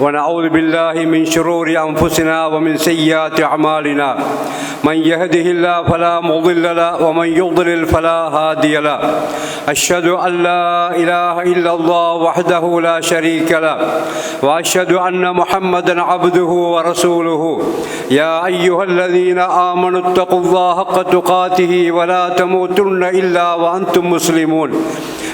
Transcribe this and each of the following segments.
ونعوذ بالله من شرور أنفسنا ومن سيئات أعمالنا. من يهده الله فلا مضل له ومن يضلل فلا هادي له. أشهد أن لا إله إلا الله وحده لا شريك له وأشهد أن محمدا عبده ورسوله. يا أيها الذين آمنوا اتقوا الله حق تقاته ولا تموتن إلا وأنتم مسلمون.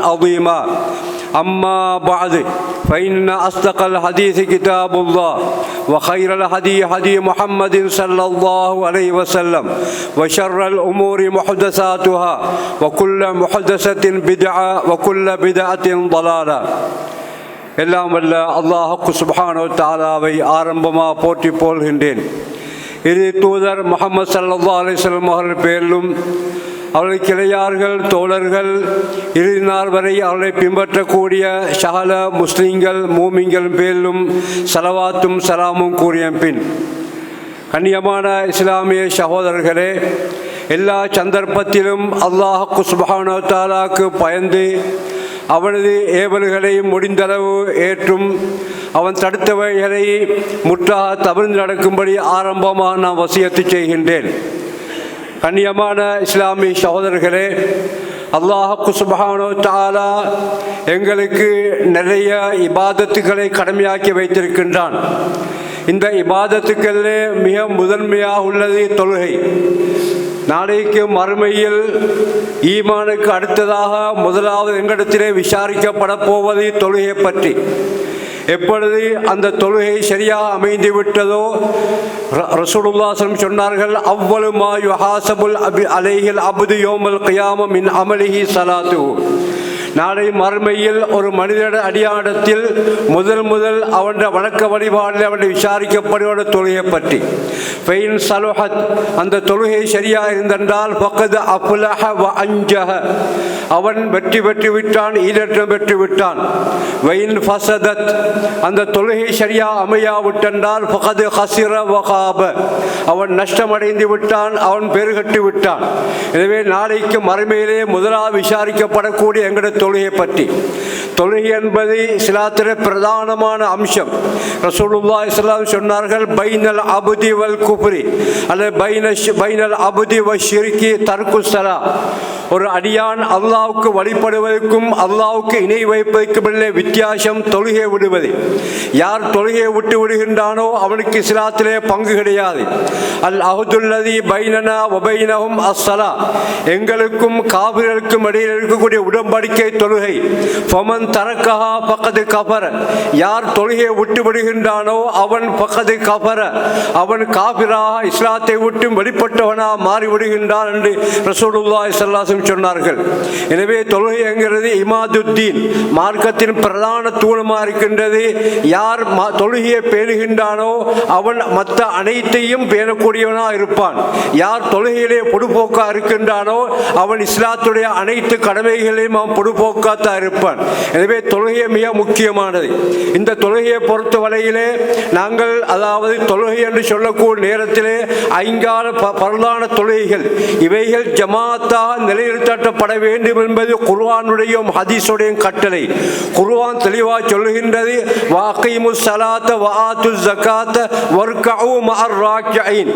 عظيما أما بعد فإن أصدق الحديث كتاب الله وخير الهدي هدي محمد صلى الله عليه وسلم وشر الأمور محدثاتها وكل محدثة بدعة وكل بدعة ضلالة எல்லாம் வல்ல அல்லாஹுக்கு சுப்ஹானோ தாலாவை ஆரம்பமாக போற்றி போல்கின்றேன் இது தூதர் முகமது சல்லா அலிஸ்லம் அவர்கள் பேரிலும் அவர்களை கிளையார்கள் தோழர்கள் இறுதி நாள் வரை அவர்களை பின்பற்றக்கூடிய சகல முஸ்லீம்கள் மூமிங்கள் பேலும் சலவாத்தும் சலாமும் கூறிய பின் கண்ணியமான இஸ்லாமிய சகோதரர்களே எல்லா சந்தர்ப்பத்திலும் அல்லாஹு சுபஹானோ தாலாக்கு பயந்து அவனது ஏவல்களை முடிந்தளவு ஏற்றும் அவன் தடுத்தவைகளை முற்றாக தவிர்த்து நடக்கும்படி ஆரம்பமாக நான் வசியத்து செய்கின்றேன். கண்ணியமான இஸ்லாமிய சகோதரர்களே அல்லாஹு சுபஹானோ தாலா எங்களுக்கு நிறைய இபாதத்துக்களை கடமையாக்கி வைத்திருக்கின்றான். இந்த இபாதத்துக்களே மிக முதன்மையாக உள்ளது தொழுகை. நாளைக்கு மறுமையில் ஈமானுக்கு அடுத்ததாக முதலாவது எங்களிடத்திலே விசாரிக்கப்பட போவது தொழுகை பற்றி. எப்பொழுது அந்த தொழுகை சரியாக அமைந்து விட்டதோ ரசூலுல்லாசனம் சொன்னார்கள் அவ்வளவு யுஹாசபுல் அபி அலைகள் அபுது யோமல் கியாம இன் அமலிஹி சலாத்து நாளை மறுமையில் ஒரு மனிதன அடியாடத்தில் முதல் முதல் அவனுடைய வணக்க வழிபாடில் அவன் விசாரிக்கப்படுவோட தொழுகை பற்றி. ஃபெயின் சலுஹத் அந்த தொழுகை சரியாக இருந்தென்றால் பக்கது அப்புலஹ வ அஞ்சஹ அவன் வெற்றி பெற்று விட்டான் ஈரற்றம் பெற்று விட்டான் வெயின் ஃபசதத் அந்த தொழுகை சரியாக அமையாவிட்டென்றால் பகது ஹசிர வகாப அவன் நஷ்டமடைந்து விட்டான் அவன் பெருகட்டு விட்டான். எனவே நாளைக்கு மறுமையிலே முதலாக விசாரிக்கப்படக்கூடிய எங்களுடைய தொழுகை பற்றி. தொழுகை என்பது இஸ்லாத்திர பிரதானமான அம்சம். ரசூலுல்லா இஸ்லாம் சொன்னார்கள் பைனல் அபுதி வல் குப்ரி அல்லது பைன பைனல் அபுதி வ ஷிர்கி தர்கு சலா. ஒரு அடியான் அல்லாவுக்கு வழிபடுவதற்கும் அல்லாவுக்கு இணை வைப்பதற்கும் வித்தியாசம் தொழுகை விடுவது. யார் தொழுகையை விட்டு விடுகின்றானோ அவனுக்கு இஸ்லாத்திலே பங்கு கிடையாது. அல் அஹதுல்லதி பைனனா ஒபைனவும் அஸ்ஸலா எங்களுக்கும் காவிர்களுக்கும் இடையில் இருக்கக்கூடிய உடன்படிக்கை தொழுகை. ஃபமன் தரக்கஹா பக்கத்து கபர யார் தொழுகையை விட்டு விடுகின்றானோ அவன் பக்கத்து கபர அவன் காபிராக இஸ்லாத்தை விட்டு வெளிப்பட்டவனாக மாறிவிடுகின்றார் என்று ரசூலுல்லா சல்லாசம் சொன்னார்கள். எனவே தொழுகை என்கிறது இமாதுத்தீன். மார்க்கத்தின் பிரதான தூணமாக இருக்கின்றது. யார் தொழுகையை பேணுகின்றானோ அவன் மற்ற அனைத்தையும் பேணக்கூடியவனாக இருப்பான். யார் தொழுகையிலே பொடுபோக்காக இருக்கின்றானோ அவன் இஸ்லாத்துடைய அனைத்து கடமைகளையும் அவன் பொடுபோக்காத்தான் இருப்பான். எனவே தொழுகை மிக முக்கியமானது. இந்த தொழுகையை பொறுத்த வரையிலே நாங்கள் அதாவது தொழுகை என்று சொல்லக்கூடிய நேரத்திலே ஐங்கால பரலான தொழுகைகள். இவைகள் ஜமாத்தாக நிலைநிறுத்தப்பட வேண்டும் என்பது குர்வானுடைய ஹதீஸுடைய கட்டளை. குர்வான் தெளிவாக சொல்லுகின்றது வாக்கிமு சலாத்த வாத்து ஜக்காத்த வர்கவு மர் ராக்கியின்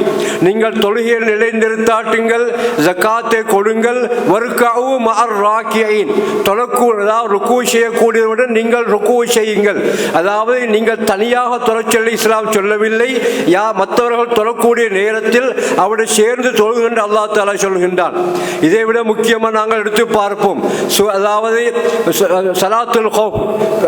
நீங்கள் தொழுகையில் நிலைநிறுத்தாட்டுங்கள் ஜக்காத்தை கொடுங்கள் வர்க்கவு மர் ராக்கியின் தொழக்கூ அதாவது ருக்கு செய்யக்கூடியவுடன் நீங்கள் ருக்கு செய்யுங்கள். அதாவது நீங்கள் தனியாக தொழச் சொல்லி இஸ்லாம் சொல்லவில்லை. யா மற்றவர்கள் தொழக்கூடிய நேரத்தில் அவருடைய சேர்ந்து தொழுகின்ற அல்லா தாலா சொல்கின்றான். இதை விட முக்கியமாக நாங்கள் எடுத்து பார்ப்போம். அதாவது சலாத்துல் ஹௌப்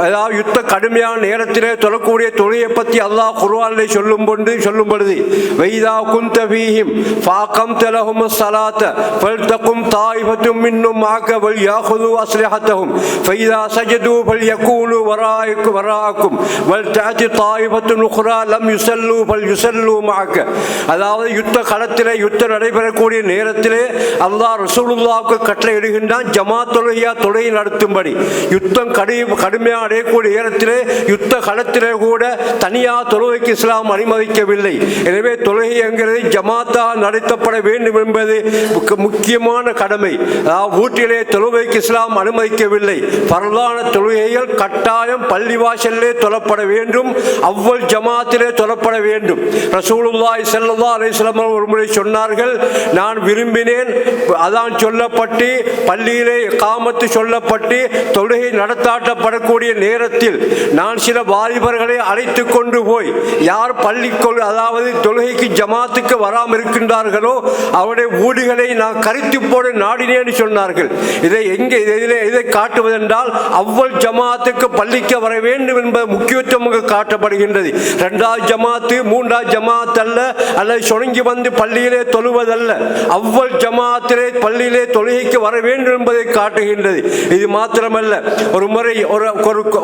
அதாவது யுத்த கடுமையான நேரத்திலே தொழக்கூடிய தொழிலை பற்றி அல்லாஹ் குர்ஆனிலே சொல்லும் பொழுது சொல்லும் பொழுது வைதா குந்த ஃபீஹிம் ஃபாகம் தலஹும் ஸலாத்த ஃபல்தகும் தாயிஃபத்தும் மின்னும் மாக்க வல் யாஹுது அஸ்லிஹத்தஹும் ஃபைதா சஜது ஃபல்யகூனு வராயிக்கும் வராக்கும் வல் தஅதி தாயிஃபத்துன் உக்ரா லம் யுஸல்லு ஃபல் யுஸல்லு மாக்க. அதாவது யுத்த களத்திலே யுத்தம் நடைபெறக்கூடிய நேரத்திலே அல்லா ரசூலுல்லாவுக்கு கட்டளை இடுகின்றான் ஜமா தொழுகையா தொழுகை நடத்தும்படி. யுத்தம் கடு கடுமையாக அடையக்கூடிய நேரத்திலே யுத்த களத்திலே கூட தனியாக தொழுகைக்கு இஸ்லாம் அனுமதிக்கவில்லை. எனவே தொழுகை என்கிறது ஜமாத்தா நடத்தப்பட வேண்டும் என்பது முக்க- முக்கியமான கடமை. அதாவது வீட்டிலே தொழுகைக்கு இஸ்லாம் அனுமதிக்கவில்லை. பரலான தொழுகைகள் கட்டாயம் பள்ளிவாசலிலே தொழப்பட வேண்டும் அவ்வள் ஜமாத்திலே தொழப்பட வேண்டும். ரசூலுல்லாஹி ஸல்லல்லாஹு அலைஹி அலிஸ்லாம் ஒரு முறை சொன்னார்கள் நான் விரும்பினேன். அதான் சொல்லப்பட்டு பள்ளியிலே காமத்து சொல்லப்பட்டு தொழுகை நடத்தாட்டப்படக்கூடிய நேரத்தில் நான் சில வாலிபர்களை அழைத்து கொண்டு போய் யார் பள்ளிக்குள் அதாவது தொழுகைக்கு ஜமாத்துக்கு வராமல் இருக்கின்றார்களோ அவருடைய ஊடுகளை நான் கருத்து போட நாடினேன்னு சொன்னார்கள். இதை எங்கே இதில் இதை காட்டுவதென்றால் அவ்வள் ஜமாத்துக்கு பள்ளிக்கு வர வேண்டும் என்பது முக்கியத்துவம் காட்டப்படுகின்றது. இரண்டாவது ஜமாத்து மூன்றாவது ஜமாத் அல்ல அல்லது சுணங்கி வந்து பள்ளியிலே தொழுவதல்ல. அவ்வள் ஜமாத்திலே பள்ளியிலே தொழுகைக்கு வர வேண்டும் என்பதை காட்டுகின்றது. இது மாத்திரமல்ல ஒரு முறை ஒரு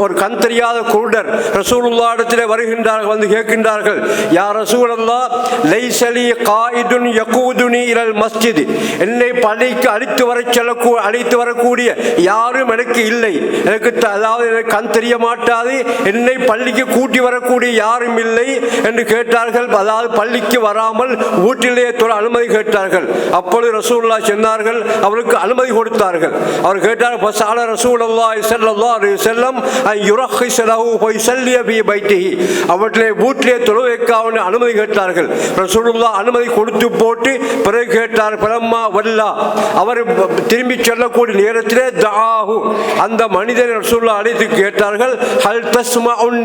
ஒரு கண் தெரியாத குருடர் ரசூலுல்லா இடத்திலே வருகின்றார்கள் வந்து கேட்கின்றார்கள் யார் ரசூலல்லா லைசலி காயிதுன் யகூதுனி இரல் மஸ்ஜித். என்னை பள்ளிக்கு அழைத்து வர செல்லக்கூ அழைத்து வரக்கூடிய யாரும் எனக்கு இல்லை. எனக்கு அதாவது எனக்கு கண் தெரிய மாட்டாது. என்னை பள்ளிக்கு கூட்டி வரக்கூடிய யாரும் இல்லை என்று கேட்டார்கள். அதாவது பள்ளிக்கு வராமல் வீட்டிலே தொழ அனுமதி கேட்டார்கள். அப்பொழுது ரசூல்லா சென்றார்கள். அவருக்கு அனுமதி கொடுத்தார்கள். அவர் கேட்டார் பசால ரசூலுல்லாஹி ஸல்லல்லாஹு அலைஹி வஸல்லம் அன் யுரஹிஸ லஹு ஃபயுஸல்லிய ஃபீ அவற்றிலே வீட்டிலே தொழுகைக்காக அனுமதி கேட்டார்கள். ரசூலுல்லா அனுமதி கொடுத்து போட்டு பிறகு கேட்டார் பிரம்மா வல்லா. அவர் திரும்பி சொல்லக்கூடிய நேரத்திலே தஆஹு. அந்த மனிதன் ரசூலுல்லாஹ் அழைத்து கேட்டார்கள் ஹல் தஸ்மஉன்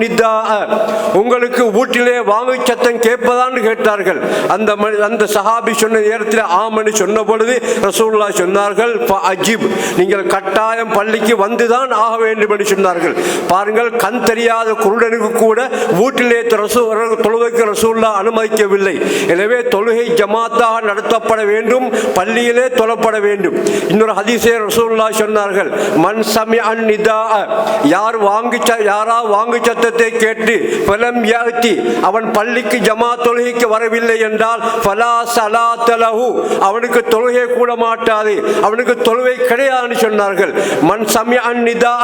உங்களுக்கு வீட்டிலே வாங்கி சத்தம் கேட்பதான்னு கேட்டார்கள். அந்த அந்த சஹாபி சொன்ன நேரத்தில் ஆமனு சொன்ன பொழுது ரசூல்லா சொன்னார்கள் அஜிப். நீங்கள் கட்டாயம் பள்ளிக்கு வந்துதான் ஆக வேண்டும் என்று சொன்னார்கள். பாருங்கள் கண் தெரியாத குருடனுக்கு கூட வீட்டிலே ரசூ தொழுகைக்கு ரசூல்லா அனுமதிக்கவில்லை. எனவே தொழுகை ஜமாத்தாக நடத்தப்பட வேண்டும் பள்ளியிலே தொழப்பட வேண்டும். இன்னொரு ஹதீசே ரசூல்லா சொன்னார்கள் மன் சமி அன் யார் வாங்கி யாரா வாங்கு சத்தத்தை கேட்டு பலம் யாத்தி அவன் பள்ளிக்கு ஜமா தொழுகை தொழுகைக்கு வரவில்லை என்றால் ஃபலா சலாத்தலஹு அவனுக்கு தொழுகை கூட மாட்டாது. அவனுக்கு தொழுகை கிடையாதுன்னு சொன்னார்கள். மன் சமய அந்நிதா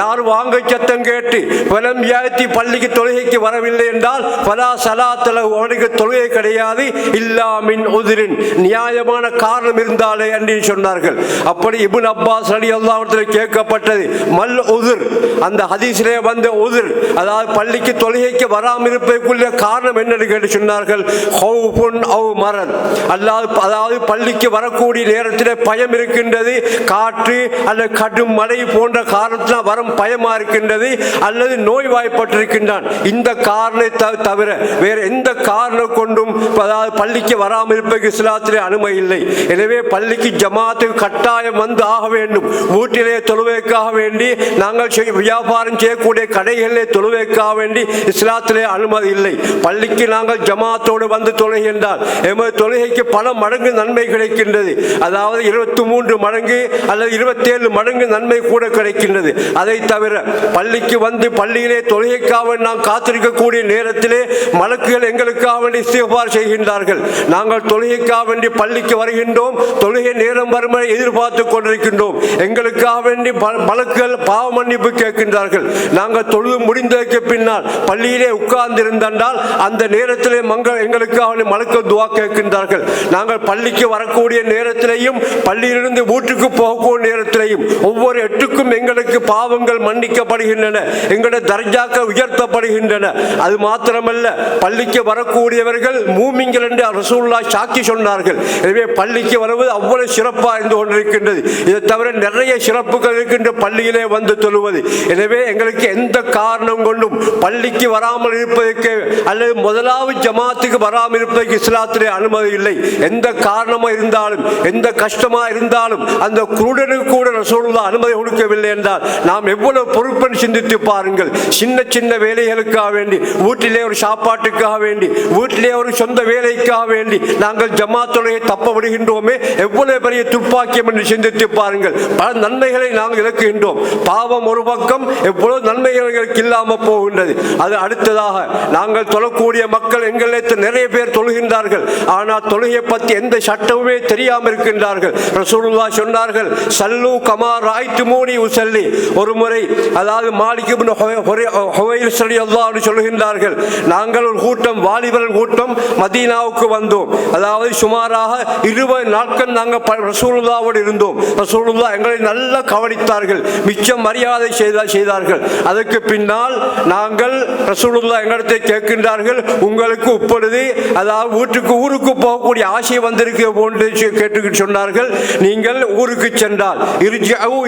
யார் வாங்க சத்தம் கேட்டு பலம் யாத்தி பள்ளிக்கு தொழுகைக்கு வரவில்லை என்றால் ஃபலா சலாத்தலஹு அவனுக்கு தொழுகை கிடையாது. இல்லா மின் உதிரின். நியாயமான காரணம் இருந்தாலே என்று சொன்னார்கள். அப்படி இபுன் அப்பாஸ் அலி அல்லாஹ்விடத்தில் கேட்கப்பட்டது மல் உதிர். அந்த ஹதீஸிலே வந்த உதிர் அதாவது பள்ளிக்கு தொழுகைக்கு வராமல் இருப்பதற்குள்ள காரணம் என்னன்னு கேட்டு சொன்னார்கள். ஹவுஃபுன் அவு மரன். அல்லாது அதாவது பள்ளிக்கு வரக்கூடிய நேரத்தில் பயம் இருக்கின்றது. காற்று அல்லது கடும் மழை போன்ற காரணத்தில் வரும் பயமா இருக்கின்றது. அல்லது நோய் வாய்ப்பட்டிருக்கின்றான் இந்த காரணத்தை தவிர வேறு எந்த காரணம் கொண்டும் அதாவது பள்ளிக்கு வராமல் இருப்பதற்கு இஸ்லாத்திலே அனுமதி இல்லை. எனவே பள்ளிக்கு ஜமாத்துக்கு கட்டாயம் வந்து ஆக வேண்டும். வீட்டிலே தொழுவைக்காக வேண்டி நாங்கள் வியாபாரம் செய்யக்கூடிய கடைகளிலே தொழுவைக்காக வேண்டி இஸ்லாத்திலே அனுமதி இல்லை. பள்ளிக்கு நாங்கள் ஜமாத்தோடு வந்து தொழுகின்றால் எமது தொழுகைக்கு பல மடங்கு நன்மை கிடைக்கின்றது. அதாவது இருபத்தி மூன்று மடங்கு அல்லது இருபத்தேழு மடங்கு நன்மை கூட கிடைக்கின்றது. அதை தவிர பள்ளிக்கு வந்து பள்ளியிலே தொழுகைக்காக நாம் காத்திருக்கக்கூடிய நேரத்திலே மலக்குகள் எங்களுக்காக வேண்டி இஸ்திஃபார் செய்கின்றார்கள். நாங்கள் தொழுகைக்காக வேண்டி பள்ளிக்கு வருகின்றோம். தொழுகை நேரம் வரும் எதிர்பார்த்து கொண்டிருக்கின்றோம். எங்களுக்காக வேண்டி ப- மலக்குகள் பாவ மன்னிப்பு கேட்கின்றார்கள். நாங்கள் தொழுது முடிந்ததற்கு பின்னால் பள்ளியிலே உட்கார்ந்திருந்தால் அந்த நேரத்திலே மங்கள் எங்களுக்காக வேண்டி மலக்கள் துவா கேட்கின்றார்கள். நாங்கள் பள்ளிக்கு வரக்கூடிய நேரத்திலையும் பள்ளியிலிருந்து வீட்டுக்கு போகக்கூடிய நேரத்திலையும் ஒவ்வொரு எட்டுக்கும் எங்களுக்கு பாவங்கள் மன்னிக்கப்படுகின்றன எங்களுடைய தர்ஜாக்கள் உயர்த்தப்படுகின்றன. அது மாத்திரமல்ல பள்ளிக்கு வரக்கூடியவர்கள் மூமிங்கள் என்று ரசூல்லா சாக்கி சொன்னார்கள். எனவே பள்ளிக்கு வருவது அவ்வளவு சிறப்பாக இருந்து கொண்டிருக்கின்றது. இதை தவிர நிறைய சிறப்புகள் இருக்கின்ற பள்ளியிலே வந்து தொழுவது. எனவே எங்களுக்கு எந்த காரணம் கொண்டும் பள்ளிக்கு வராமல் இருப்பதற்கு அல்லது முதலாவது ஜமாத்து ஜமாத்துக்கு வராமல் இருப்பதற்கு இஸ்லாத்திலே அனுமதி இல்லை. எந்த காரணமா இருந்தாலும் எந்த கஷ்டமா இருந்தாலும் அந்த குருடனுக்கு கூட ரசூலுல்லா அனுமதி கொடுக்கவில்லை என்றால் நாம் எவ்வளவு பொறுப்பென்று சிந்தித்து பாருங்கள். சின்ன சின்ன வேலைகளுக்காக வேண்டி வீட்டிலே ஒரு சாப்பாட்டுக்காக வேண்டி வீட்டிலே ஒரு சொந்த வேலைக்காக வேண்டி நாங்கள் ஜமாத்துடைய தப்ப விடுகின்றோமே எவ்வளவு பெரிய துப்பாக்கியம் என்று சிந்தித்து பாருங்கள். பல நன்மைகளை நாங்கள் இழக்குகின்றோம் பாவம் ஒரு பக்கம் எவ்வளவு நன்மைகள் எங்களுக்கு இல்லாமல் போகின்றது. அது அடுத்ததாக நாங்கள் தொழக்கூடிய மக்கள் எங்களிடத்தில் நிறைய பேர் தொழுகின்றார்கள். ஆனால் தொழுகை பற்றி எந்த சட்டமுமே தெரியாமல் இருக்கின்றார்கள். ரசூலுல்லா சொன்னார்கள் சல்லு கமார் ராய்த்து மூனி உசல்லி. ஒரு முறை அதாவது மாலிக்கு இப்னு சொல்லுகின்றார்கள் நாங்கள் ஒரு கூட்டம் வாலிபர்கள் கூட்டம் மதீனாவுக்கு வந்தோம். அதாவது சுமாராக இருபது நாட்கள் நாங்கள் ப- ரசூலுல்லாவோடு இருந்தோம். ரசூலுல்லா எங்களை நல்லா கவனித்தார்கள். மிச்சம் மரியாதை செய்தா செய்தார்கள். அதற்கு பின்னால் நாங்கள் ரசூலுல்லா எங்களிடத்தை கேட்கின்றார்கள் உங்களுக்கு பொழுது அதாவது வீட்டுக்கு ஊருக்கு போகக்கூடிய ஆசை வந்திருக்கு போன்று கேட்டு சொன்னார்கள். நீங்கள் ஊருக்கு சென்றால் இர்ஜிஉ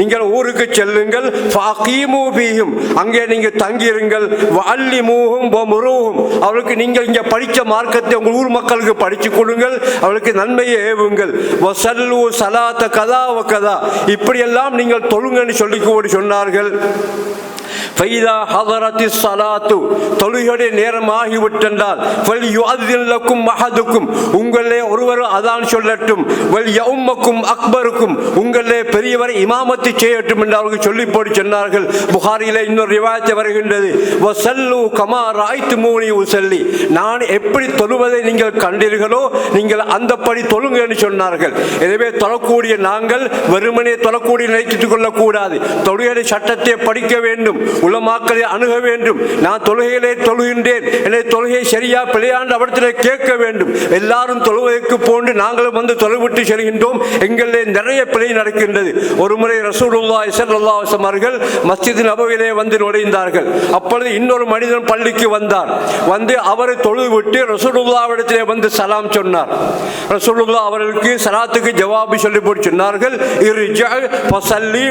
நீங்கள் ஊருக்கு செல்லுங்கள் ஃபஅகீமு பியும் அங்கே நீங்கள் தங்கியிருங்கள் வஅல்லிமூஹும் வமுரூஹும். அவளுக்கு நீங்கள் இங்கே படித்த மார்க்கத்தை உங்கள் ஊர் மக்களுக்கு படித்து கொடுங்கள் அவளுக்கு நன்மையை ஏவுங்கள். வசல்லு சலாத்த கதா வ கதா. இப்படியெல்லாம் நீங்கள் தொழுங்கன்னு சொல்லி கூட சொன்னார்கள். ஃபைதா ஹதரத்தி சலாத்து. தொழுகையுடைய நேரம் விட்டென்றால் ஃபல் யுஅதில்லக்கும் மஹதுக்கும் உங்களே ஒருவர் அதான் சொல்லட்டும். வல் அக்பருக்கும். உங்களே பெரியவர் இமாமத்து செய்யட்டும் என்று அவர்கள் சொல்லி போட்டு சொன்னார்கள் புகாரியில் இன்னொரு ரிவாயத்தை வருகின்றது. வசல்லு கமா ராய்த்து மூனி உசல்லி. நான் எப்படி தொழுவதை நீங்கள் கண்டீர்களோ நீங்கள் அந்தப்படி தொழுங்க என்று சொன்னார்கள். எனவே தொழக்கூடிய நாங்கள் வெறுமனே தொழக்கூடிய நினைத்துக் கொள்ளக்கூடாது. தொழுகை சட்டத்தை படிக்க வேண்டும். உலமாக்களை அணுக வேண்டும். நான் தொழுகையிலே தொழுகின்றேன். என்னை தொழுகை சரியா பிழையாண்டு அவரிடத்திலே கேட்க வேண்டும். எல்லாரும் தொழுவதற்கு போன்று நாங்களும் வந்து தொலைவிட்டு செல்கின்றோம். எங்களிலே நிறைய பிழை நடக்கின்றது. ஒரு முறை ரசூலுல்லாஹி ஸல்லல்லாஹு அவர்கள் மஸ்ஜித் நபவிலே வந்து நுழைந்தார்கள். அப்பொழுது இன்னொரு மனிதன் பள்ளிக்கு வந்தார். வந்து அவரை தொழுது விட்டு ரசூலுல்லாவிடத்திலே வந்து சலாம் சொன்னார். ரசூலுல்லா அவர்களுக்கு சலாத்துக்கு ஜவாபு சொல்லி போட்டு சொன்னார்கள் இர்ஜா ஃபஸல்லி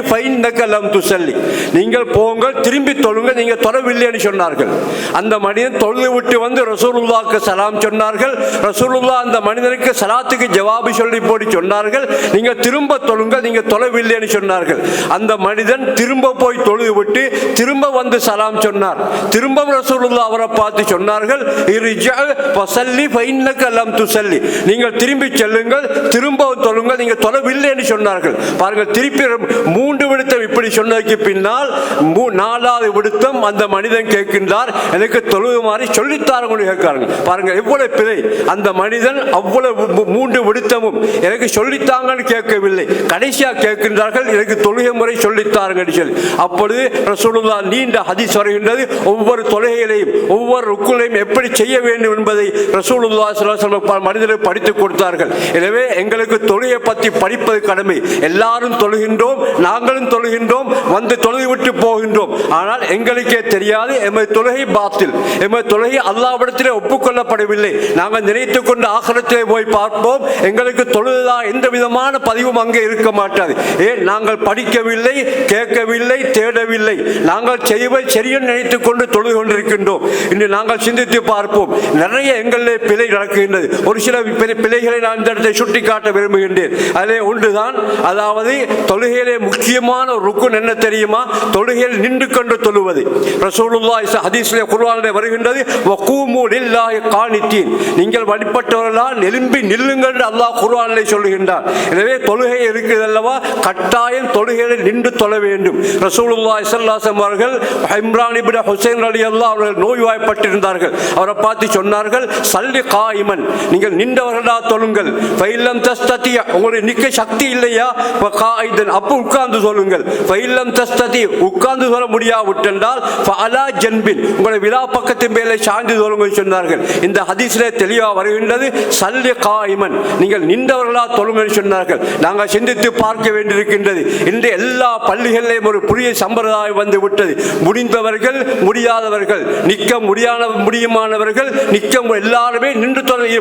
நீங்கள் போங்கள் திரும்பி தொழுங்க நீங்கள் தொடவில்லைன்னு சொன்னார்கள். அந்த மனிதன் தொழுது விட்டு வந்து ரசூலுல்லாக்கு சலாம் சொன்னார்கள். ரசூலுல்லா அந்த மனிதனுக்கு சலாத்துக்கு ஜவாபு சொல்லி போட்டு சொன்னார்கள். நீங்க திரும்ப தொழுங்கள் நீங்க தொலைவில்லைன்னு சொன்னார்கள். அந்த மனிதன் திரும்ப போய் தொழுது விட்டு திரும்ப வந்து சலாம் சொன்னார். திரும்ப ரசூலுல்லா அவரை பார்த்து சொன்னார்கள் துசல்லி. நீங்கள் திரும்பி செல்லுங்கள் திரும்ப தொழுங்க நீங்க தொழவில்லைன்னு சொன்னார்கள். பாருங்கள் திருப்பி மூன்று விடுத்தம் இப்படி சொன்னதுக்கு பின்னால் நாலாவது விடுத்தம் அந்த மனிதன் கேட்கின்றார் எனக்கு தொழுது மாதிரி சொல்லி சொல்லித்தாரங்க கேட்கிறாங்க பாருங்கள் எவ்வளவு பிழை. அந்த மனிதன் அவ்வளவு மூன்று விடுத்தமும் எனக்கு சொல்லித்தாங்கன்னு கேட்கவில்லை. கடைசியாக கேட்கின்றார்கள் எனக்கு தொழுகை முறை சொல்லித்தாருங்கன்னு சொல்லி. அப்பொழுது ரசூலுல்லாஹ் நீண்ட ஹதீஸ் வருகின்றது. ஒவ்வொரு தொழுகைகளையும் ஒவ்வொரு ருக்குலையும் எப்படி செய்ய வேண்டும் என்பதை ரசூலுல்லா மனிதர்கள் படித்து கொடுத்தார்கள். எனவே எங்களுக்கு தொழுகை பற்றி படிப்பது கடமை. எல்லாரும் தொழுகின்றோம் நாங்களும் தொழுகின்றோம் வந்து தொழுது விட்டு போகின்றோம். ஆனால் எங்களுக்கே தெரியாது எமது தொழுகை பாத்தில் எமது தொழுகை அல்லாவிடத்திலே ஒப்புக்கொள்ளப்படவில்லை. நாங்கள் நினைத்து கொண்டு ஆகரத்திலே போய் பார்ப்போம். எங்களுக்கு தொழுதா எந்த விதமான பதிவும் அங்கே இருக்க மாட்டாது. ஏன்? நாங்கள் படிக்கவில்லை கேட்கவில்லை தேடவில்லை. நாங்கள் செய்வதை சரியென்று நினைத்து கொண்டு தொழுது கொண்டிருக்கின்றோம். இன்று நாங்கள் சிந்தித்து பார்ப்போம். நிறைய எங்களிலே பிழை நடக்கின்றது. ஒரு சில பிழைகளை நான் இந்த இடத்தை சுட்டிக்காட்ட விரும்புகின்றேன். அதிலே ஒன்றுதான். அதாவது தொழுகையிலே முக்கியமான ஒரு ருக்குன் என்ன தெரியுமா? தொழுகையில் நின்று கொண்டு தொழுவது. ரசூலுல்லா ஹதீஸ்லே குர்வானிலே வருகின்றது வகூமு நீங்கள் வழிபட்டவர்களால் எலும்பி நில்லுங்கள் என்று அல்லாஹ் குர்ஆனிலே சொல்லுகின்றார் எனவே தொழுகை இருக்கிறதல்லவா அல்லவா கட்டாயம் தொழுகையில் நின்று தொழ வேண்டும். ரசூலுல்லா இசல்லாசம் அவர்கள் இம்ரான் இபின் ஹுசைன் ரலியல்லாஹு அவர்கள் நோய்வாய்ப்பட்டிருந்தார்கள். அவரை பார்த்து சொன்னார்கள் சல்லி காயிமன். நீங்கள் நின்றவர்களா தொழுங்கள். ஃபைல்லம் தஸ்ததி உங்களுக்கு நிற்க சக்தி இல்லையா? காயிதன். அப்போ உட்கார்ந்து சொல்லுங்கள். ஃபைல்லம் தஸ்ததி. உட்கார்ந்து சொல்ல முடியாவிட்டென்றால் அலா ஜென்பின். உங்களை விழா பக்கத்தின் மேலே சாய்ந்து தொழுங்கள் சொன்னார்கள். இந்த ஹதீஸிலே தெளிவாக வருகின்றது சல்லி காய்மன். நீங்கள் நின்றவர்களா தொழுங்கள் சொன்னார்கள். நாங்கள் சிந்தித்து பார்க்க வேண்டியிருக்கின்றது. இன்று எல்லா பள்ளிகளிலும் ஒரு புதிய சம்பிரதாயம் வந்து விட்டது. முடிந்தவர்கள் முடியாதவர்கள் நிற்க முடியாத முடியுமானவர்கள் நிற்க எல்லாருமே நின்று தொழில்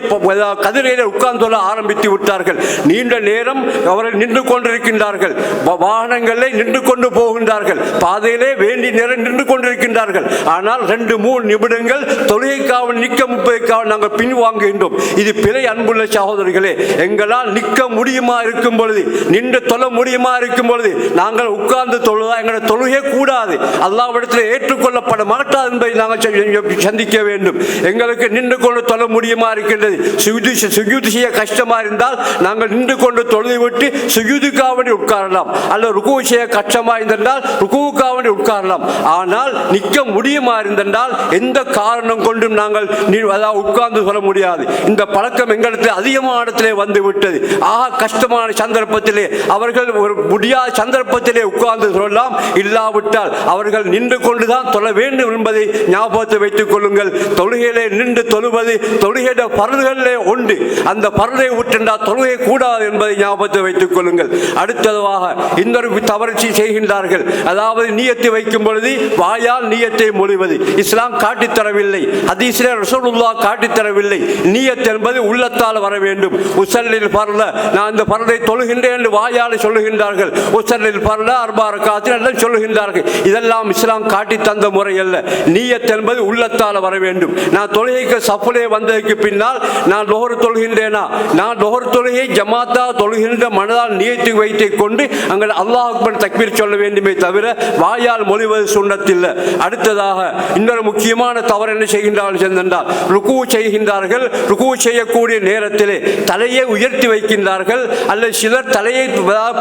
கதிரையில் உட்கார்ந்து தொழ ஆரம்பித்து விட்டார்கள். நீண்ட நேரம் அவர்கள் நின்று கொண்டிருக்கின்றார்கள். வாகனங்களை நின்று கொண்டு போகின்றார்கள். பாதையிலே வேண்டிய நேரம் நின்று கொண்டிருக்கின்றார்கள். ஆனால் ரெண்டு மூணு நிமிடங்கள் தொழில் தொழுகைக்காவல் நிற்க முப்பதுக்காவல் நாங்கள் பின்வாங்குகின்றோம். இது பிழை அன்புள்ள சகோதரர்களே எங்களால் நிற்க முடியுமா இருக்கும் பொழுது நின்று தொழ முடியுமா இருக்கும் பொழுது நாங்கள் உட்கார்ந்து தொழுதா எங்களை தொழுகே கூடாது. அல்லாவிடத்தில் ஏற்றுக்கொள்ளப்பட மாட்டாது என்பதை நாங்கள் சந்திக்க வேண்டும். எங்களுக்கு நின்று கொண்டு தொழ முடியுமா இருக்கின்றது. சுயுதி சுயுதி செய்ய கஷ்டமா இருந்தால் நாங்கள் நின்று கொண்டு தொழுதை விட்டு சுயுதுக்காவடி உட்காரலாம். அல்ல ருக்கு செய்ய கஷ்டமா இருந்தால் ருக்குவுக்காவடி உட்காரலாம். ஆனால் நிற்க முடியுமா இருந்தால் எந்த காரணம் கொண்டும் நாங்கள் நீ- அதாவது உட்கார்ந்து சொல்ல முடியாது. இந்த பழக்கம் எங்களுக்கு அதிகமான இடத்திலே வந்து விட்டது. ஆக கஷ்டமான சந்தர்ப்பத்திலே அவர்கள் ஒரு முடியாத சந்தர்ப்பத்திலே உட்கார்ந்து சொல்லலாம். இல்லாவிட்டால் அவர்கள் நின்று கொண்டுதான் தொழ வேண்டும் என்பதை ஞாபகத்தை வைத்துக் கொள்ளுங்கள். தொழுகையிலே நின்று தொழுவது தொழுகையிட பருதுகளிலே உண்டு. அந்த பருதை விட்டுண்டால் தொழுகை கூடாது என்பதை ஞாபகத்தை வைத்துக் கொள்ளுங்கள். அடுத்ததாக இன்னொரு தவறு செய்கின்றார்கள். அதாவது நீயத்தை வைக்கும் பொழுது வாயால் நீயத்தை மொழிவது. இஸ்லாம் காட்டித் தரவில்லை ஹதீஸிலே ரசூலுல்லா காட்டித் தரவில்லை நீயத் என்பது உள்ளத்தால் வர வேண்டும். உசல்லில் பரல நான் இந்த பரலை தொழுகின்றேன் என்று வாயால் சொல்லுகின்றார்கள். உசல்லில் பரல அர்பார காத்தில் எல்லாம் சொல்லுகின்றார்கள். இதெல்லாம் இஸ்லாம் காட்டி தந்த முறை அல்ல. நீயத் என்பது உள்ளத்தால் வர வேண்டும். நான் தொழுகைக்கு சப்புலே வந்ததுக்கு பின்னால் நான் லோகர் தொழுகின்றேனா? நான் லோகர் தொழுகை ஜமாத்தா தொழுகின்ற மனதால் நியத்து வைத்துக் கொண்டு அங்கே அல்லாஹ் அக்பர் தக்பீர் சொல்ல வேண்டுமே தவிர வாயால் மொழிவது சுண்ணத்தில் அடுத்ததாக இன்னொரு முக்கியமான தவறு என்ன செய்கின்றார்கள் சென்றால் ருக்கு செய்கின்றார்கள் ருக்கு செய்யக்கூடிய நேரத்திலே தலையை உயர்த்தி வைக்கின்றார்கள் அல்லது சிலர் தலையை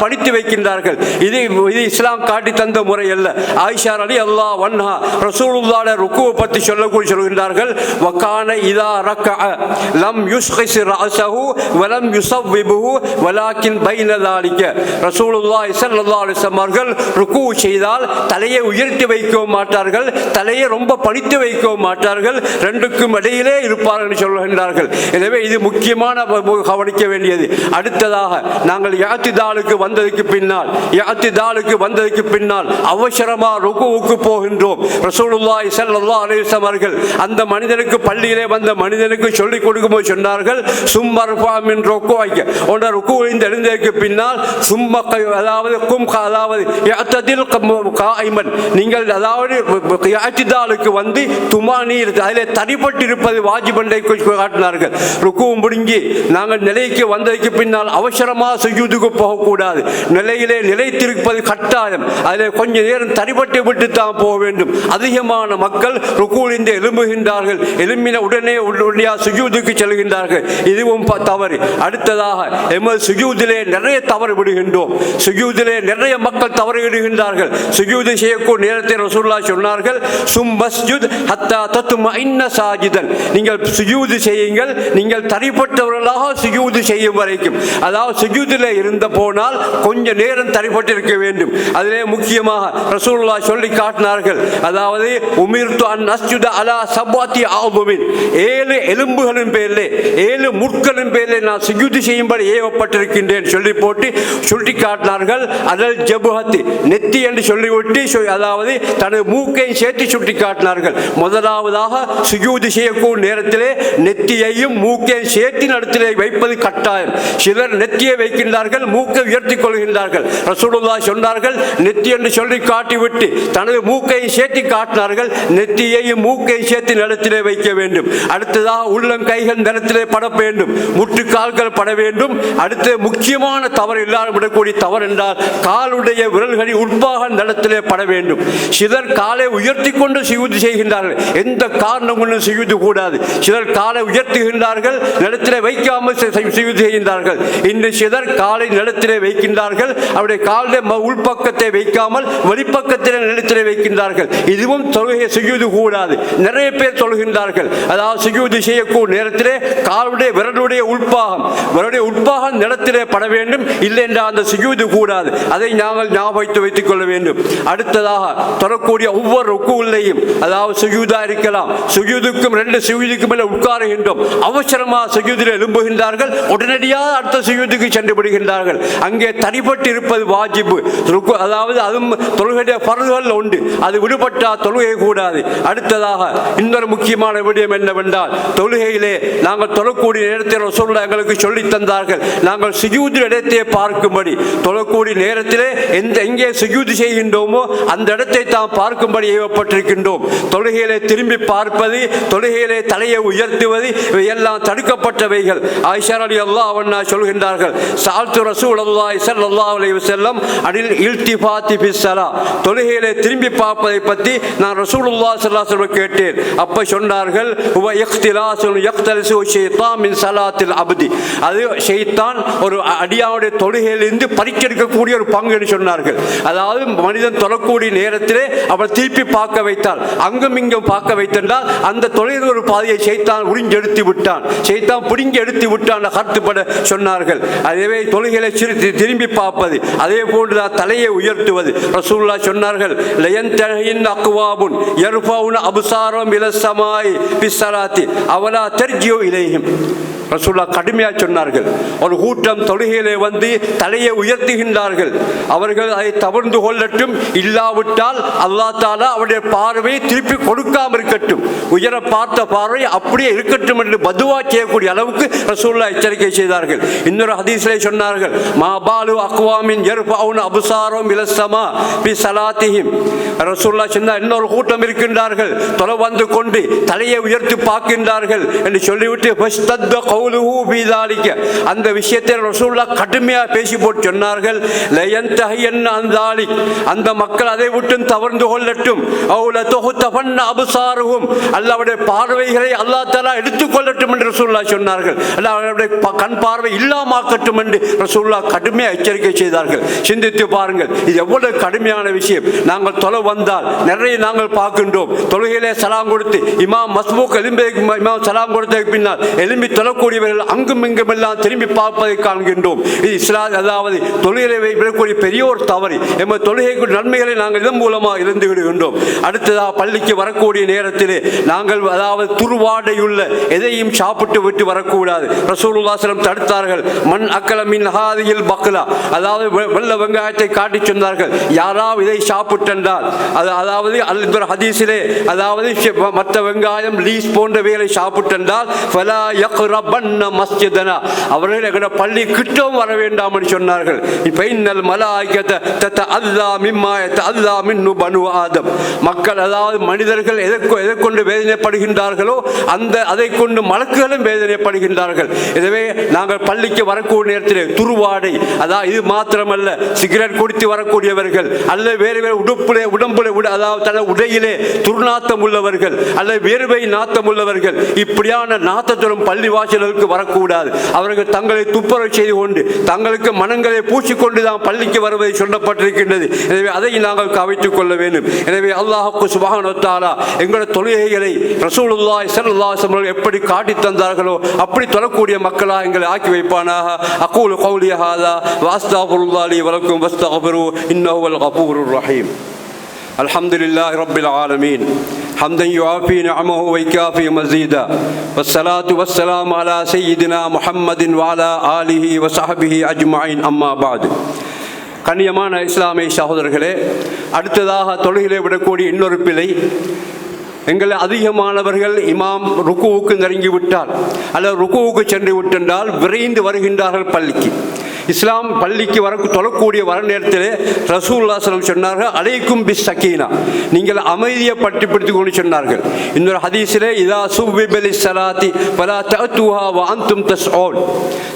படித்து வைக்கின்றார்கள். இது இது இஸ்லாம் காட்டி தந்த முறை அல்ல. ஆயிஷார் அலி அல்லா வன்ஹா ரசூலுல்லாட ருக்குவை பற்றி சொல்லக்கூடிய சொல்கின்றார்கள் வக்கான இதா ரக்க லம் யுஸ்கிஸ் ரஅசஹு வலம் யுஸவ்விபுஹு வலாக்கின் பைன தாலிக ரசூலுல்லாஹி ஸல்லல்லாஹு ருக்கு செய்தால் தலையை உயர்த்தி வைக்கவும் மாட்டார்கள் தலையை ரொம்ப படித்து வைக்கவும் மாட்டார்கள் அவர்கள் ரெண்டுக்கும் இடையிலே இருப்பார்கள் என்று சொல்கின்றார்கள். எனவே இது முக்கியமான கவனிக்க வேண்டியது. அடுத்ததாக நாங்கள் யாத்திதாலுக்கு வந்ததுக்கு பின்னால் யாத்திதாலுக்கு வந்ததுக்கு பின்னால் அவசரமாக ருக்குவுக்கு போகின்றோம். ரசூலுல்லாஹி ஸல்லல்லாஹு அலிசம் அவர்கள் அந்த மனிதனுக்கு பள்ளியிலே வந்த மனிதனுக்கு சொல்லிக் கொடுக்கும்போது சொன்னார்கள் சும்மர்ஃபா வைக்க ருக்குவைக்க ருக்கு ஒழிந்து எழுந்ததற்கு பின்னால் சும்ம அதாவது கும் அதாவது யாத்ததில் காய்மன் நீங்கள் அதாவது யாத்திதாலுக்கு வந்து துமானீர் அதிலே தனிப்பட்டிருப்பது இருப்பது வாஜிபண்டை காட்டினார்கள். ருக்குவும் முடிங்கி நாங்கள் நிலைக்கு வந்ததுக்கு பின்னால் அவசரமாக சுஜூதுக்கு போகக்கூடாது. நிலையிலே நிலைத்திருப்பது கட்டாயம். அதில் கொஞ்ச நேரம் தடிபட்டு விட்டு தான் போக வேண்டும். அதிகமான மக்கள் ருக்குவிலிருந்து எழும்புகின்றார்கள். எழும்பின உடனே உடனடியாக சுஜூதுக்கு செல்கின்றார்கள். இதுவும் தவறு. அடுத்ததாக எமது சுஜூதிலே நிறைய தவறு விடுகின்றோம். சுஜூதிலே நிறைய மக்கள் தவறு விடுகின்றார்கள். சுஜூது செய்யக்கூடிய நேரத்தை ரசூல்லா சொன்னார்கள் சும் மஸ்ஜுத் ஹத்தா தத்தும இன்ன சாஜிதன். நீங்கள் சுஜூது செய்யுங்கள். நீங்கள் தனிப்பட்டவர்களாக சுஜூது செய்யும் வரைக்கும். அதாவது சுஜூதில் இருந்த போனால் கொஞ்ச நேரம் தனிப்பட்டிருக்க வேண்டும். அதிலே முக்கியமாக ரசூல்லா சொல்லி காட்டினார்கள். அதாவது உமிர்த்து அன் அஸ்ஜுத அலா சபாத்தி ஆபுமின் ஏழு எலும்புகளின் பேரில் ஏழு முட்களின் பேரில் நான் சுஜூது செய்யும்படி ஏவப்பட்டிருக்கின்றேன் சொல்லி போட்டு சுட்டி காட்டினார்கள். அதல் ஜபுஹத்தி நெத்தி என்று சொல்லிவிட்டு அதாவது தனது மூக்கை சேர்த்து சுட்டி காட்டினார்கள். முதலாவதாக சுஜூது செய்யக்கூடிய நேரத்திலே நெத்தியையும் மூக்கையும் சேர்த்து நடத்திலே வைப்பது கட்டாயம். சிலர் நெத்தியை வைக்கின்றார்கள் மூக்கை உயர்த்தி கொள்கின்றார்கள். ரசூலுல்லா சொன்னார்கள் நெத்தி என்று சொல்லி காட்டிவிட்டு தனது மூக்கையும் சேர்த்து காட்டினார்கள் நெத்தியையும் மூக்கையும் சேர்த்து நிலத்திலே வைக்க வேண்டும். அடுத்ததாக உள்ளம் கைகள் நிலத்திலே பட வேண்டும் முட்டு கால்கள் பட வேண்டும். அடுத்து முக்கியமான தவறு இல்லாமல் விடக்கூடிய தவறு என்றால் காலுடைய விரல்களில் உட்பாக நிலத்திலே பட வேண்டும். சிலர் காலை உயர்த்தி கொண்டு சிகிச்சை செய்கின்றார்கள். எந்த காரணம் கொண்டும் செய்வது கூடாது. சிலர் காலை உயர்த்துகின்றார்கள் நிலத்திலே வைக்காமல் செய்வது செய்கின்றார்கள். இன்று சிலர் காலை நிலத்திலே வைக்கின்றார்கள் அவருடைய காலுடைய உள்பக்கத்தை வைக்காமல் வெளிப்பக்கத்திலே நிலத்திலே வைக்கின்றார்கள். இதுவும் தொழுகை செய்வது கூடாது. நிறைய பேர் சொல்கின்றார்கள் அதாவது செய்வது செய்யக்கூடிய நேரத்திலே காலுடைய விரலுடைய உள்பாகம். விரலுடைய உட்பாகம் நிலத்திலே பட வேண்டும். இல்லை என்றால் அந்த செய்வது கூடாது. அதை நாங்கள் ஞாபகத்து வைத்துக் கொள்ள வேண்டும். அடுத்ததாக தொடரக்கூடிய ஒவ்வொரு ருக்குவிலையும் அதாவது சுயூதா இருக்கலாம். சுயூதுக்கும் ரெண்டு சுயூதுக்கும் மேலே உட்காருகின்றோம் அவசரமாக சுயூதில் எழும்புகின்றார்கள். உடனடியாக அடுத்த சுயூதுக்கு சென்று விடுகின்றார்கள். அங்கே தனிப்பட்டு இருப்பது வாஜிப்பு அதாவது அதுவும் தொழுகையுடைய பருதுகள் உண்டு. அது விடுபட்டால் தொழுகை கூடாது. அடுத்ததாக இன்னொரு முக்கியமான விடயம் என்னவென்றால் தொழுகையிலே நாங்கள் தொழக்கூடிய நேரத்தில் சொல்ல எங்களுக்கு சொல்லித் தந்தார்கள். நாங்கள் சுஜூது இடத்தை பார்க்கும்படி. தொழக்கூடிய நேரத்திலே எந்த எங்கே சுஜூது செய்கின்றோமோ அந்த இடத்தை தாம் பார்க்கும்படி ஏவப்பட்டிருக்கின்றோம். தொழுகையிலே திரும்பி பார்க்க பார்ப்பது தொழுகையிலே தலையை உயர்த்துவது இவையெல்லாம் தடுக்கப்பட்டவைகள். ஆயிஷா அலி அல்லா அவண்ணா சொல்கின்றார்கள் சால்த்து ரசூல் அல்லாஹ் அலி செல்லம் அடில் அனில் இல்திஃபாத்தி ஃபிஸ்ஸலா தொழுகையிலே திரும்பி பார்ப்பதை பற்றி நான் ரசூலுல்லாஹ் ஸல்லல்லாஹு அலைஹி வஸல்லம் கேட்டேன். அப்போ சொன்னார்கள் உவ இக்திலாசுன் யக்தலிசு ஷைத்தான் மின் சலாத்தில் அபதி. அது ஷெய்தான் ஒரு அடியாவுடைய தொழுகையிலிருந்து பறிக்கெடுக்கக்கூடிய ஒரு பங்கு சொன்னார்கள். அதாவது மனிதன் தொழக்கூடிய நேரத்திலே அவர் திருப்பி பார்க்க வைத்தால் அங்கும் இங்கும் பார்க்க என்றால் அந்த தொழில் ஒரு பாதையை செய்தான் உறிஞ்செடுத்து விட்டான். செய்தான் பிடிங்கி எடுத்து விட்டான் கருத்துப்பட சொன்னார்கள். அதே தொழுகளை சிரித்து திரும்பி பார்ப்பது அதே போன்றுதான் தலையை உயர்த்துவது. ரசூல்லா சொன்னார்கள் லயன் அக்குவாபுன் யர்ஃபவுன அபுசாரம் இலசமாய் பிசராத்தி அவலா தெர்ஜியோ இலையும் ரசூல்லா கடுமையாக சொன்னார்கள். ஒரு கூட்டம் தொழுகையிலே வந்து தலையை உயர்த்துகின்றார்கள். அவர்கள் அதை தவிர்ந்து கொள்ளட்டும். இல்லாவிட்டால் அல்லா தாலா அவருடைய பார்வையை திருப்பி கொடுக்காம இருக்கட்டும். உயர பார்த்த பார்வை அப்படியே இருக்கட்டும் என்று பதுவா செய்யக்கூடிய அளவுக்கு ரசூல்லா எச்சரிக்கை செய்தார்கள். இன்னொரு ஹதீஸிலே சொன்னார்கள் மாபாலு அக்வாமின் எர்பவுன் அபுசாரம் இலசமா பி சலாத்திஹிம். ரசூல்லா சொன்னால் இன்னொரு கூட்டம் இருக்கின்றார்கள். தொலை வந்து கொண்டு தலையை உயர்த்தி பார்க்கின்றார்கள் என்று சொல்லிவிட்டு ஃபஸ்தத்த அந்த விஷயத்தை ரசூல்லா கடுமையாக பேசி போட்டு சொன்னார்கள். லயன்தஹியன்ன அந்தாலிக் அந்த மக்கள் அதை விட்டும் தவர்ந்து கொள்ளட்டும். அவுல தொகுத்தவன் அபுசாரவும் அல்லாவுடைய பார்வைகளை அல்லாஹ் தலா எடுத்துக் கொள்ளட்டும் என்று ரசூல்லா சொன்னார்கள். அல்ல அவருடைய ப- கண் பார்வை இல்லாமாக்கட்டும் என்று ரசூல்லா கடுமையாக எச்சரிக்கை செய்தார்கள். சிந்தித்து பாருங்கள். இது எவ்வளவு கடுமையான விஷயம். நாங்கள் தொலை வந்தால் நிறைய நாங்கள் பார்க்கின்றோம். தொழுகையிலே சலாம் கொடுத்து இமாம் மஸ்மூக் எலும்பி இமாம் சலாம் கொடுத்ததுக்கு பின்னால் எலும்பி தொழக்கூடியவர்கள் அங்கும் இங்கும் எல்லாம் திரும்பி பார்ப்பதை காண்கின்றோம். இது இஸ்லா அதாவது தொழிலை விடக்கூடிய பெரிய ஒரு தவறு. எமது தொழுகைக்கு நன்மைகளை நாங்கள் இதன் மூலமாக இருந்து விடுகின்றோம். அடுத்ததாக பள்ளிக்கு வரக்கூடிய நேரத்திலே நாங்கள் அதாவது துருவாடையுள்ள எதையும் சாப்பிட்டு விட்டு வரக்கூடாது. ரசூலுல்லாசலம் தடுத்தார்கள். மண் அக்கலமின் ஹாதியில் பக்லா. அதாவது வெ- வெள்ள வெங்காயத்தை காட்டி சொன்னார்கள். யாராவது இதை சாப்பிட்டென்றால் அது அதாவது அல்பர் ஹதீஸிலே அதாவது மற்ற வெங்காயம் லீஸ் போன்றவைகளை சாப்பிட்டென்றால் ஃபலா யக்ரபன்ன மஸ்ஜிதனா? அவர்கள் எங்களோட பள்ளி கிட்டவும் வர வேண்டாம் என்று சொன்னார்கள். இப்போ இன்னல் மலாய்க்கத்தை தத்த அல்லா மிம்மா அல்லா மின்னு பனு ஆதம். மக்கள் அதாவது மனிதர்கள் எதை கொ- வேதனைப்படுகின்றார்களோ அந்த அதை கொண்டு மலக்குகளும் வேதனைப்படுகின்றார்கள். எனவே நாங்கள் பள்ளிக்கு வரக்கூடிய நேரத்தில் துருவாடை அதாவது இது மாத்திரமல்ல சிகரெட் குடித்து வரக்கூடியவர்கள் அல்லது வேறு வேறு உடுப்பிலே உடம்புல உட அதாவது தன உடையிலே துர்நாத்தம் உள்ளவர்கள் அல்லது வேறுவை நாத்தம் உள்ளவர்கள் இப்படியான நாத்தத்துடன் பள்ளி பாதைகளுக்கு வரக்கூடாது. அவர்கள் தங்களை துப்புரவு செய்து கொண்டு தங்களுக்கு மனங்களை பூச்சிக்கொண்டு தான் பள்ளிக்கு வருவதை சொல்லப்பட்டிருக்கின்றது. எனவே அதை நாங்கள் கவித்துக் கொள்ள வேண்டும். எனவே அல்லாஹுக்கு சுபாகனத்தாலா எங்களோட தொழுகைகளை ரசூலுல்லா இசல்லா எப்படி காட்டி தந்தார்களோ அப்படி தொழக்கூடிய மக்களாக எங்களை ஆக்கி வைப்பானாக. அக்கூல் கௌலியஹாதா வாஸ்தாபுல்லாலி வலக்கும் வஸ்தாபுரு இன்னோவல் கபூர் ரஹீம். அலமதுல்லா ரபில் ஆலமீன். حمدا يعافي نعمه ويكافي مزيدا والصلاة والسلام على سيدنا محمد وعلى آله وصحبه أجمعين أما بعد கண்ணியமான இஸ்லாமிய சகோதரர்களே அடுத்ததாக தொழுகிலே விடக்கூடிய இன்னொரு பிழை எங்களை அதிகமானவர்கள் இமாம் ருக்குவுக்கு நெருங்கி விட்டால் அல்லது ருக்குவுக்கு சென்று விட்டென்றால் விரைந்து வருகின்றார்கள் பள்ளிக்கு இஸ்லாம் பள்ளிக்கு வர தொழக்கூடிய வர நேரத்தில் ரசூல்லா சலம் சொன்னார்கள் அலைக்கும் பிஸ் சக்கீனா நீங்கள் அமைதியை பட்டிப்படுத்திக் கொண்டு சொன்னார்கள். இன்னொரு ஹதீஸிலே இதா சுபிபலி சலாத்தி பலா தூஹா வாந்தும் தஸ் ஓல்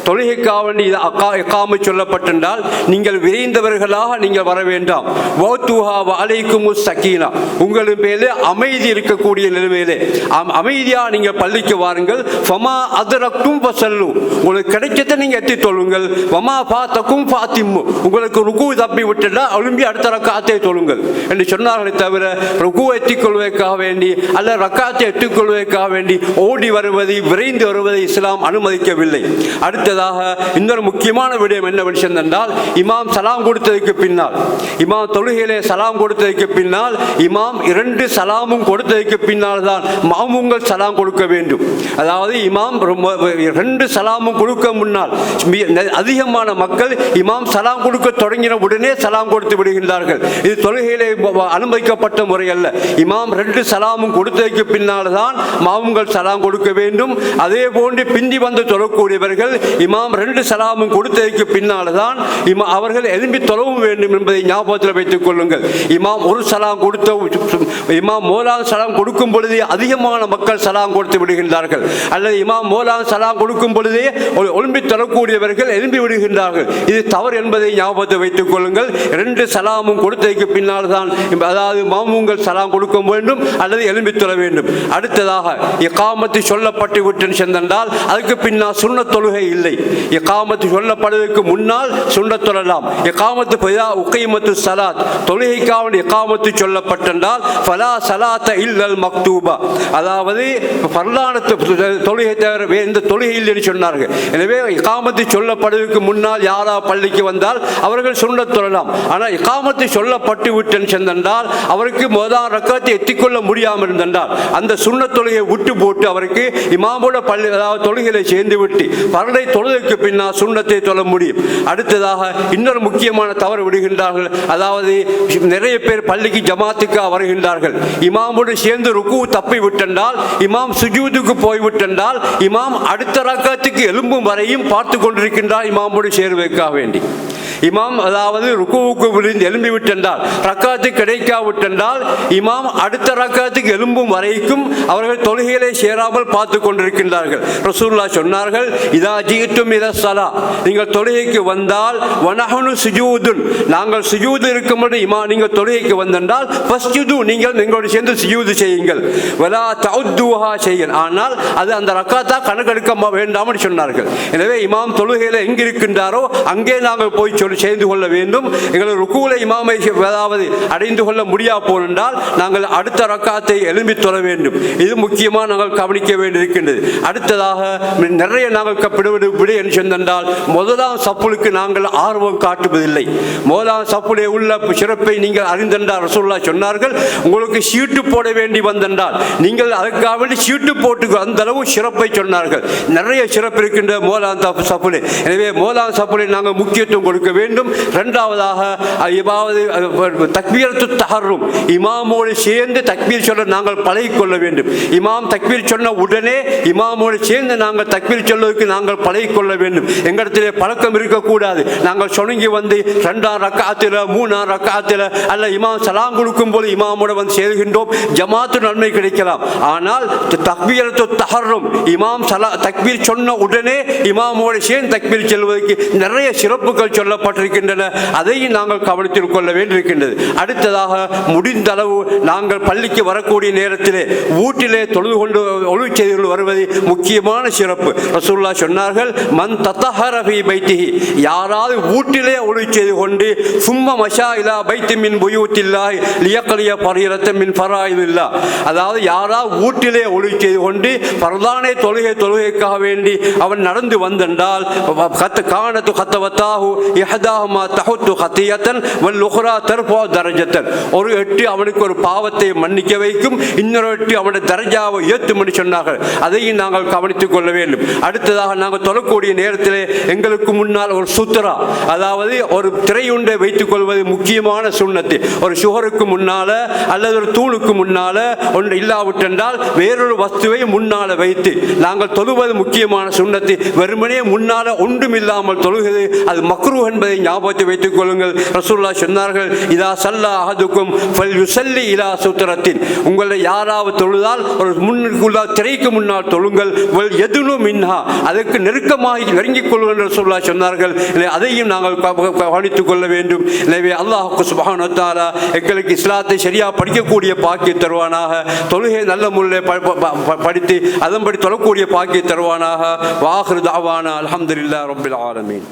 தொழுகைக்காக வேண்டி இது அக்கா எக்காமை சொல்லப்பட்டிருந்தால் நீங்கள் விரைந்தவர்களாக நீங்கள் வர வேண்டாம். வௌத்துஹா அலைக்கும் சக்கீனா உங்களின் மேலே அமைதி இருக்கக்கூடிய நிலைமையிலே. அம்- நீங்கள் பள்ளிக்கு வாருங்கள். ஃபமா அதரக்கும் செல்லும் உங்களுக்கு கிடைச்சதை நீங்கள் எத்தி தொழுங்கள். வமா பாத்தக்கும் பாத்திம்மு உங்களுக்கு ருக்கு தப்பி விட்டுட்டா அழும்பி அடுத்த ரக்காத்தை தொழுங்கள். என்று சொன்னார்களே தவிர ருக்கு எத்திக்கொள்வதற்காக வேண்டி அல்ல ரக்காத்தை எத்திக்கொள்வதற்காக வேண்டி ஓடி வருவதை விரைந்து வருவதை இஸ்லாம் அனுமதிக்கவில்லை. அடுத்ததாக இன்னொரு முக்கியமான விடயம் என்ன விஷயம் என்றால் இமாம் சலாம் கொடுத்ததுக்கு பின்னால். இமாம் தொழுகையிலே சலாம் கொடுத்ததுக்கு பின்னால் இமாம் இரண்டு சலாமும் கொடுத்ததுக்கு பின்னால் தான் மாமுங்கள் சலாம் கொடுக்க வேண்டும். அதாவது இமாம் ரொம்ப ரெண்டு சலாமும் கொடுக்க முன்னால் அதிகமான மக்கள் இமாம் சலாம் கொடுக்க தொடங்கின உடனே சலாம் கொடுத்து விடுகின்றார்கள். இது தொழுகையிலே அனுமதிக்கப்பட்ட முறை அல்ல இமாம் ரெண்டு சலாமும் கொடுத்ததுக்கு பின்னால் தான் மாமுங்கள் சலாம் கொடுக்க வேண்டும். அதே போன்று பிந்தி வந்து தொழக்கூடியவர்கள் இமாம் ரெண்டு சலாமும் கொடுத்ததுக்கு பின்னால் தான் இமா அவர்கள் எழும்பி தொலவும் வேண்டும் என்பதை ஞாபகத்தில் வைத்துக் கொள்ளுங்கள். இமாம் ஒரு சலாம் கொடுத்த இமாம் மோலாம் சலாம் கொடுக்கும் பொழுதே அதிகமான மக்கள் சலாம் கொடுத்து விடுகின்றார்கள். அல்லது இமாம் மோலாம் சலாம் கொடுக்கும் பொழுதே ஒரு ஒலிம்பி தரக்கூடியவர்கள் எழும்பி விடுகின்றார்கள். இது தவறு என்பதை ஞாபகத்தை வைத்துக் கொள்ளுங்கள். ரெண்டு சலாமும் கொடுத்ததுக்கு பின்னால் தான் அதாவது மாமூங்கள் சலாம் கொடுக்க வேண்டும் அல்லது எழும்பி தொழ வேண்டும். அடுத்ததாக இக்காமத்து சொல்லப்பட்டு விட்டேன் சென்றால் அதுக்கு பின்னால் சுண்ண தொழுகை இல்லை. இக்காமத்து சொல்லப்படுவதற்கு முன்னால் சுண்ண தொழலாம். இக்காமத்து பைதா உக்கைமத்து சலாத். தொழுகைக்காவன் இக்காமத்து சொல்லப்பட்டென்றால் வலா சலாத்த இல்லல் மக்தூபா. அதாவது பரலான தொழுகை தவிர எந்த தொழுகை இல்லை என்று சொன்னார்கள். எனவே இக்காமத்து சொல்லப்படுவதற்கு முன்னால் யாரா பள்ளிக்கு வந்தால் அவர்கள் சுண்ணத் தொழலாம். ஆனால் இக்காமத்து சொல்லப்பட்டு விட்டேன் சென்றால் அவருக்கு முதலாம் ரக்கத்தை எத்திக்கொள்ள முடியாமல் இருந்தென்றால் அந்த சுண்ணத் தொழுகையை விட்டு போட்டு அவருக்கு இமாமோட பள்ளி அதாவது தொழுகையை சேர்ந்து விட்டு பரலை தொழுகைக்கு பின்னால் சுண்ணத்தை தொழ முடியும். அடுத்ததாக இன்னொரு முக்கியமான தவறு விடுகின்றார்கள். அதாவது நிறைய பேர் பள்ளிக்கு ஜமாத்துக்காக வருகின்றார்கள். இமாமோடு சேர்ந்து ருக்கு தப்பி விட்டென்றால் இமாம் சுஜூதுக்கு போய்விட்டென்றால் இமாம் அடுத்த ரக்கத்துக்கு எலும்பும் வரையும் பார்த்து கொண்டிருக்கின்றார் இமாமோடு சேர்வதற்காக வேண்டி. இமாம் அதாவது ருக்குவுக்கு விழுந்து எலும்பி விட்டென்றால் ரக்காத்து கிடைக்காவிட்டென்றால் இமாம் அடுத்த ரக்காத்துக்கு எழும்பும் வரைக்கும் அவர்கள் தொழுகைகளை சேராமல் பார்த்து கொண்டிருக்கின்றார்கள். ரசூல்லா சொன்னார்கள் இதா ஜீட்டும் இத சலா நீங்கள் தொழுகைக்கு வந்தால் வனஹனு சுஜூதுன். நாங்கள் சுஜூது இருக்கும்போது இமா நீங்கள் தொழுகைக்கு வந்தென்றால் ஃபஸ்ஜுது நீங்கள் எங்களோடு சேர்ந்து சுஜூது செய்யுங்கள். வலா தௌத்துஹா செய்யுங்கள் ஆனால் அது அந்த ரக்காத்தா கணக்கெடுக்க வேண்டாம்னு சொன்னார்கள். எனவே இமாம் தொழுகையில் எங்கிருக்கின்றாரோ அங்கே நாங்கள் போய் சொல்லி செய்து கொள்ள வேண்டும். எங்களுக்கு ருக்குல இமாமை அதாவது அடைந்து கொள்ள முடியா போனென்றால் நாங்கள் அடுத்த ரக்காத்தை எழும்பி தொழ வேண்டும். இது முக்கியமாக நாங்கள் கவனிக்க வேண்டியிருக்கின்றது. அடுத்ததாக நிறைய நாங்கள் கப்பிடுவது என்று சொன்னால் முதலாம் சப்புளுக்கு நாங்கள் ஆர்வம் காட்டுவதில்லை. முதலாம் சப்புளை உள்ள சிறப்பை நீங்கள் அறிந்தென்றால் ரசோல்லா சொன்னார்கள் உங்களுக்கு சீட்டு போட வேண்டி வந்தென்றால் நீங்கள் அதுக்காக வேண்டி சீட்டு போட்டு அந்த அளவு சிறப்பை சொன்னார்கள். நிறைய சிறப்பு இருக்கின்ற மோலான் சப்புளை. எனவே மோலான் சப்புளை நாங்கள் முக்கியத்துவம் கொடுக்க வேண்டும். ரெண்டாவதாக இவாவது தக்பீரத்து தகரும் இமாமோடு சேர்ந்து தக்பீர் சொல்ல நாங்கள் பழகிக்கொள்ள வேண்டும். இமாம் தக்பீர் சொன்ன உடனே இமாமோடு சேர்ந்து நாங்கள் தக்பீர் சொல்வதற்கு நாங்கள் பழகிக்கொள்ள வேண்டும். எங்களிடத்திலே பழக்கம் இருக்கக்கூடாது. நாங்கள் சொணுங்கி வந்து ரெண்டாம் ரக்காத்தில் மூணாம் ரக்காத்தில் அல்ல இமாம் சலாம் கொடுக்கும் போது இமாமோட வந்து சேர்கின்றோம். ஜமாத்து நன்மை கிடைக்கலாம். ஆனால் தக்பீரத்து தகரும் இமாம் சலா தக்பீர் சொன்ன உடனே இமாமோடு சேர்ந்து தக்பீர் செல்வதற்கு நிறைய சிறப்புகள் சொல்லப்பட்டிருக்கின்றன அதையும் நாங்கள் கவனத்தில் கொள்ள வேண்டியிருக்கின்றது. அடுத்ததாக முடிந்த அளவு நாங்கள் பள்ளிக்கு வரக்கூடிய நேரத்திலே வீட்டிலே தொழுது கொண்டு ஒழு செய்திகள் வருவது முக்கியமான சிறப்பு. ரசூல்லா சொன்னார்கள் மன் தத்தஹரபி பைத்திகி யாராவது வீட்டிலே ஒளி செய்து கொண்டு சும்ம மஷா இலா பைத்தி மின் புயூத்தில்லாய் லியக்கலிய பரியரத்த மின் பராயில்லா அதாவது யாராவது வீட்டிலே ஒளி செய்து கொண்டு பரதானே தொழுகை தொழுகைக்காக வேண்டி அவன் நடந்து வந்தென்றால் கத்து காணத்து கத்தவத்தாகு இஹதாஹுமா தஹுத்து கத்தியத்தன் வல் உஹ்ரா தரஜத்தன் ஒரு எட்டு அவனுக்கு ஒரு பாவத்தை மன்னிக்க வைக்கும் இன்னொரு எட்டு அவனுடைய தரஜாவை ஏற்றும் என்று சொன்னார்கள் அதையும் நாங்கள் கவனித்துக் கொள்ள வேண்டும் அடுத்ததாக நாங்கள் தொழக்கூடிய நேரத்தில் எங்களுக்கு முன்னால் ஒரு சுத்தரா அதாவது ஒரு திரையுண்டை வைத்துக் கொள்வது முக்கியமான சுண்ணத்து ஒரு சுகருக்கு முன்னால அல்லது ஒரு தூணுக்கு முன்னால ஒன்று இல்லாவிட்டென்றால் வேறொரு வஸ்துவை முன்னால வைத்து நாங்கள் தொழுவது முக்கியமான சுண்ணத்து வெறுமனே முன்னால ஒன்றும் இல்லாமல் தொழுகிறது அது மக்ரூ என்பது ஞாபகத்தை வைத்துக் கொள்ளுங்கள். ரசூல்லா சொன்னார்கள் இதா சல்லா அகதுக்கும் யுசல்லி இலா சூத்திரத்தின் உங்களை யாராவது தொழுதால் ஒரு முன்னுக்குள்ளா திரைக்கு முன்னால் தொழுங்கள். வல் எதுனு மின்ஹா. அதற்கு நெருக்கமாக நெருங்கிக் கொள்ளுங்கள் ரசூல்லா சொன்னார்கள். அதையும் நாங்கள் கவனித்துக் கொள்ள வேண்டும். எனவே அல்லாஹுக்கு சுபானத்தாரா எங்களுக்கு இஸ்லாத்தை சரியாக படிக்கக்கூடிய பாக்கிய தருவானாக. தொழுகை நல்ல முறையில் படித்து அதன்படி தொழக்கூடிய பாக்கிய தருவானாக. வாஹிரு தாவானா அல்ஹம்துலில்லாஹ் ஆலமீன்.